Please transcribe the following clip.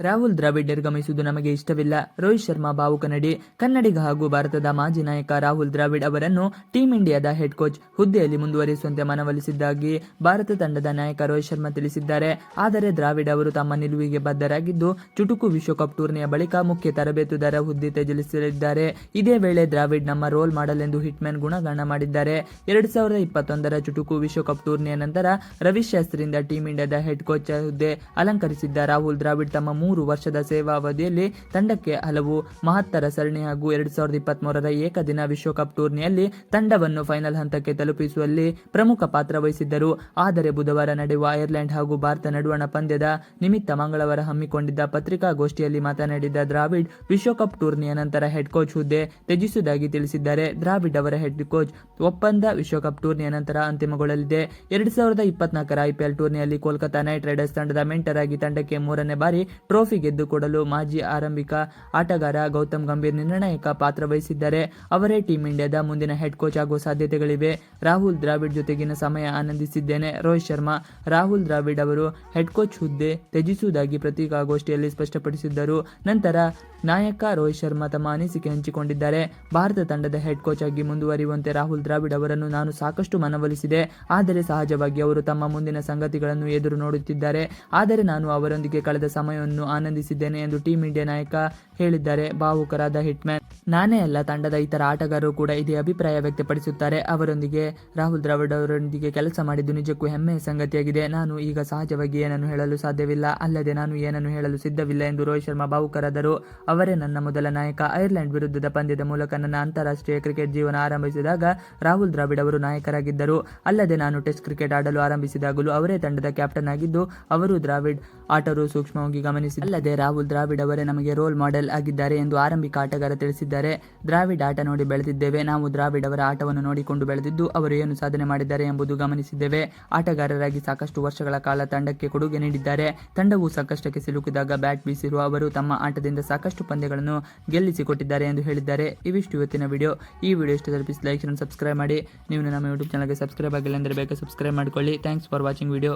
ರಾಹುಲ್ ದ್ರಾವಿಡ್ ನಿರ್ಗಮಿಸುವುದು ನಮಗೆ ಇಷ್ಟವಿಲ್ಲ. ರೋಹಿತ್ ಶರ್ಮಾ ಭಾವುಕ ನಡಿ ಕನ್ನಡಿಗ ಹಾಗೂ ಭಾರತದ ಮಾಜಿ ನಾಯಕ ರಾಹುಲ್ ದ್ರಾವಿಡ್ ಅವರನ್ನು ಟೀಂ ಇಂಡಿಯಾದ ಹೆಡ್ ಕೋಚ್ ಹುದ್ದೆಯಲ್ಲಿ ಮುಂದುವರಿಸುವಂತೆ ಮನವೊಲಿಸಿದ್ದಾಗಿ ಭಾರತ ತಂಡದ ನಾಯಕ ರೋಹಿತ್ ಶರ್ಮಾ ತಿಳಿಸಿದ್ದಾರೆ. ಆದರೆ ದ್ರಾವಿಡ್ ಅವರು ತಮ್ಮ ನಿಲುವಿಗೆ ಬದ್ಧರಾಗಿದ್ದು, ಚುಟುಕು ವಿಶ್ವಕಪ್ ಟೂರ್ನಿಯ ಬಳಿಕ ಮುಖ್ಯ ತರಬೇತುದಾರ ಹುದ್ದೆ ತ್ಯಜಿಸಲಿದ್ದಾರೆ. ಇದೇ ವೇಳೆ ದ್ರಾವಿಡ್ ನಮ್ಮ ರೋಲ್ ಮಾಡಲ್ ಎಂದು ಹಿಟ್ಮ್ಯಾನ್ ಗುಣಗಾನ ಮಾಡಿದ್ದಾರೆ. ಎರಡ್ ಸಾವಿರದ ಇಪ್ಪತ್ತೊಂದರ ಚುಟುಕು ವಿಶ್ವಕಪ್ ಟೂರ್ನಿಯ ನಂತರ ರವಿಶಾಸ್ತ್ರಿಯಿಂದ ಟೀಂ ಇಂಡಿಯಾದ ಹೆಡ್ ಕೋಚ್ ಹುದ್ದೆ ಅಲಂಕರಿಸಿದ್ದ ರಾಹುಲ್ ದ್ರಾವಿಡ್ ತಮ್ಮ ಮೂರು ವರ್ಷದ ಸೇವಾವಧಿಯಲ್ಲಿ ತಂಡಕ್ಕೆ ಹಲವು ಮಹತ್ತರ ಸರಣಿ ಹಾಗೂ ಎರಡ್ ಸಾವಿರದ ಇಪ್ಪತ್ಮೂರರ ಏಕದಿನ ವಿಶ್ವಕಪ್ ಟೂರ್ನಿಯಲ್ಲಿ ತಂಡವನ್ನು ಫೈನಲ್ ಹಂತಕ್ಕೆ ತಲುಪಿಸುವಲ್ಲಿ ಪ್ರಮುಖ ಪಾತ್ರ ವಹಿಸಿದ್ದರು. ಆದರೆ ಬುಧವಾರ ನಡೆಯುವ ಐರ್ಲೆಂಡ್ ಹಾಗೂ ಭಾರತ ನಡುವಣ ಪಂದ್ಯದ ನಿಮಿತ್ತ ಮಂಗಳವಾರ ಹಮ್ಮಿಕೊಂಡಿದ್ದ ಪತ್ರಿಕಾಗೋಷ್ಠಿಯಲ್ಲಿ ಮಾತನಾಡಿದ ದ್ರಾವಿಡ್, ವಿಶ್ವಕಪ್ ಟೂರ್ನಿಯ ನಂತರ ಹೆಡ್ ಕೋಚ್ ಹುದ್ದೆ ತ್ಯಜಿಸುವುದಾಗಿ ತಿಳಿಸಿದ್ದಾರೆ. ದ್ರಾವಿಡ್ ಅವರ ಹೆಡ್ ಕೋಚ್ ಒಪ್ಪಂದ ವಿಶ್ವಕಪ್ ಟೂರ್ನಿಯ ನಂತರ ಅಂತಿಮಗೊಳ್ಳಲಿದೆ. ಎರಡ್ ಸಾವಿರದ ಇಪ್ಪತ್ನಾಲ್ಕರ ಐಪಿಎಲ್ ಟೂರ್ನಿಯಲ್ಲಿ ಕೋಲ್ಕತಾ ನೈಟ್ ರೈಡರ್ಸ್ ತಂಡದ ಮೆಂಟರ್ ಆಗಿ ತಂಡಕ್ಕೆ ಮೂರನೇ ಬಾರಿ ಟ್ರೋಫಿ ಗೆದ್ದುಕೊಡಲು ಮಾಜಿ ಆರಂಭಿಕ ಆಟಗಾರ ಗೌತಮ್ ಗಂಭೀರ್ ನಿರ್ಣಾಯಕ ಪಾತ್ರ ವಹಿಸಿದ್ದಾರೆ ಅವರೇ ಟೀಂ ಇಂಡಿಯಾದ ಮುಂದಿನ ಹೆಡ್ ಕೋಚ್ ಆಗುವ ಸಾಧ್ಯತೆಗಳಿವೆ. ರಾಹುಲ್ ದ್ರಾವಿಡ್ ಜೊತೆಗಿನ ಸಮಯ ಆನಂದಿಸಿದ್ದೇನೆ. ರೋಹಿತ್ ಶರ್ಮಾ, ರಾಹುಲ್ ದ್ರಾವಿಡ್ ಅವರು ಹೆಡ್ ಕೋಚ್ ಹುದ್ದೆ ತ್ಯಜಿಸುವುದಾಗಿ ಪತ್ರಿಕಾಗೋಷ್ಠಿಯಲ್ಲಿ ಸ್ಪಷ್ಟಪಡಿಸಿದ್ದರು. ನಂತರ ನಾಯಕ ರೋಹಿತ್ ಶರ್ಮಾ ತಮ್ಮ ಅನಿಸಿಕೆ ಹಂಚಿಕೊಂಡಿದ್ದಾರೆ. ಭಾರತ ತಂಡದ ಹೆಡ್ ಕೋಚ್ ಆಗಿ ಮುಂದುವರಿಯುವಂತೆ ರಾಹುಲ್ ದ್ರಾವಿಡ್ ಅವರನ್ನು ನಾನು ಸಾಕಷ್ಟು ಮನವೊಲಿಸಿದೆ. ಆದರೆ ಸಹಜವಾಗಿ ಅವರು ತಮ್ಮ ಮುಂದಿನ ಸಂಗತಿಗಳನ್ನು ಎದುರು ನೋಡುತ್ತಿದ್ದಾರೆ. ಆದರೆ ನಾನು ಅವರೊಂದಿಗೆ ಕಳೆದ ಸಮಯವನ್ನು ಆನಂದಿಸಿದ್ದೇನೆ ಎಂದು ಟೀಂ ಇಂಡಿಯಾ ನಾಯಕ ಹೇಳಿದ್ದಾರೆ. ಭಾವುಕರಾದ ಹಿಟ್ಮ್ಯಾನ್ ನಾನೇ ಅಲ್ಲ ತಂಡದ ಇತರ ಆಟಗಾರರು ಕೂಡ ಇದೇ ಅಭಿಪ್ರಾಯ ವ್ಯಕ್ತಪಡಿಸುತ್ತಾರೆ. ಅವರೊಂದಿಗೆ ರಾಹುಲ್ ದ್ರಾವಿಡ್ ಅವರೊಂದಿಗೆ ಕೆಲಸ ಮಾಡಿದ್ದು ನಿಜಕ್ಕೂ ಹೆಮ್ಮೆಯ ಸಂಗತಿಯಾಗಿದೆ. ನಾನು ಈಗ ಸಹಜವಾಗಿ ಏನನ್ನು ಹೇಳಲು ಸಾಧ್ಯವಿಲ್ಲ. ಅಲ್ಲದೆ ನಾನು ಏನನ್ನು ಹೇಳಲು ಸಿದ್ಧವಿಲ್ಲ ಎಂದು ರೋಹಿತ್ ಶರ್ಮಾ ಭಾವುಕರಾದರು. ಅವರೇ ನನ್ನ ಮೊದಲ ನಾಯಕ. ಐರ್ಲೆಂಡ್ ವಿರುದ್ಧದ ಪಂದ್ಯದ ಮೂಲಕ ನನ್ನ ಅಂತಾರಾಷ್ಟ್ರೀಯ ಕ್ರಿಕೆಟ್ ಜೀವನ ಆರಂಭಿಸಿದಾಗ ರಾಹುಲ್ ದ್ರಾವಿಡ್ ಅವರು ನಾಯಕರಾಗಿದ್ದರು. ಅಲ್ಲದೆ ನಾನು ಟೆಸ್ಟ್ ಕ್ರಿಕೆಟ್ ಆಡಲು ಆರಂಭಿಸಿದಾಗಲೂ ಅವರೇ ತಂಡದ ಕ್ಯಾಪ್ಟನ್ ಆಗಿದ್ದು, ಅವರು ದ್ರಾವಿಡ್ ಆಟರು ಸೂಕ್ಷ್ಮವಾಗಿ ಗಮನಿಸಿ ಅಲ್ಲದೆ ರಾಹುಲ್ ದ್ರಾವಿಡ್ ಅವರೇ ನಮಗೆ ರೋಲ್ ಮಾಡೆಲ್ ಆಗಿದ್ದಾರೆ ಎಂದು ಆರಂಭಿಕ ಆಟಗಾರ ತಿಳಿಸಿದ್ದಾರೆ ದ್ರಾವಿಡ್ ಆಟ ನೋಡಿ ಬೆಳೆದಿದ್ದೇವೆ. ನಾವು ದ್ರಾವಿಡ್ ಅವರ ಆಟವನ್ನು ನೋಡಿಕೊಂಡು ಬೆಳೆದಿದ್ದು, ಅವರು ಏನು ಸಾಧನೆ ಮಾಡಿದ್ದಾರೆ ಎಂಬುದು ಗಮನಿಸಿದ್ದೇವೆ. ಆಟಗಾರರಾಗಿ ಸಾಕಷ್ಟು ವರ್ಷಗಳ ಕಾಲ ತಂಡಕ್ಕೆ ಕೊಡುಗೆ ನೀಡಿದ್ದಾರೆ. ತಂಡವು ಸಂಕಷ್ಟಕ್ಕೆ ಸಿಲುಕಿದಾಗ ಬ್ಯಾಟ್ ಬೀಸಿರುವ ಅವರು ತಮ್ಮ ಆಟದಿಂದ ಸಾಕಷ್ಟು ಪಂದ್ಯಗಳನ್ನು ಗೆಲ್ಲಿಸಿಕೊಟ್ಟಿದ್ದಾರೆ ಎಂದು ಹೇಳಿದ್ದಾರೆ. ಇವಿಷ್ಟು ಇವತ್ತಿನ ವಿಡಿಯೋ. ಈ ವಿಡಿಯೋ ಇಷ್ಟ ತಲುಪಿಸಿ ಲೈಕ್ ಸಬ್ಸ್ಕ್ರೈಬ್ ಮಾಡಿ. ನೀವು ನಮ್ಮ ಯೂಟ್ಯೂಬ್ ಚಾನಲ್ಗೆ ಸಬ್ಸ್ಕ್ರೈಬ್ ಆಗಿಲ್ಲ ಅಂದರೆ ಬೇಗ ಸಬ್ಸ್ಕ್ರೈಬ್ ಮಾಡಿಕೊಳ್ಳಿ. Thanks for watching video